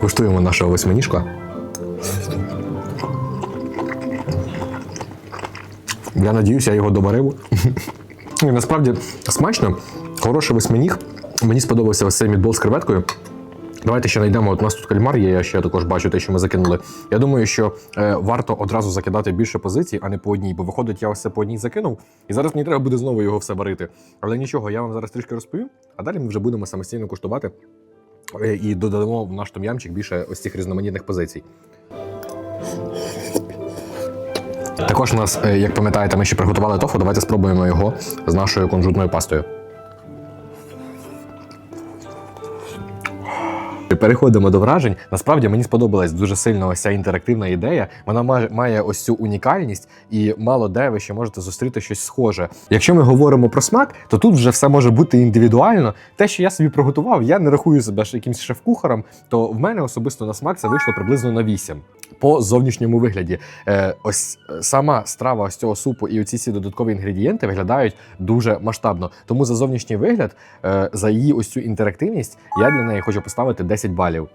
Куштуємо нашого восьминіжка. Я надіюся, я його доварив. І насправді смачно, хороший восьминіг. Мені сподобався ось цей мідбол з креветкою. Давайте ще знайдемо. От у нас тут кальмар є, я ще також бачу те, що ми закинули. Я думаю, що е, варто одразу закидати більше позицій, а не по одній. Бо виходить, я ось це по одній закинув, і зараз мені треба буде знову його все варити. Але нічого, я вам зараз трішки розповім, а далі ми вже будемо самостійно куштувати і додамо в наш том'ямчик більше ось цих різноманітних позицій. Також у нас, е, як пам'ятаєте, ми ще приготували тофу. Давайте спробуємо його з нашою кунжутною пастою. Переходимо до вражень. Насправді мені сподобалась дуже сильно ось ця інтерактивна ідея. Вона має, ось цю унікальність, і мало де ви ще можете зустріти щось схоже. Якщо ми говоримо про смак, то тут вже все може бути індивідуально. Те, що я собі приготував, я не рахую себе якимсь шеф-кухарем, то в мене особисто на смак це вийшло приблизно на 8. По зовнішньому вигляді, е, ось е, сама страва ось цього супу і оці всі додаткові інгредієнти виглядають дуже масштабно. Тому за зовнішній вигляд, е, за її ось цю інтерактивність, я для неї хочу поставити 10 балів.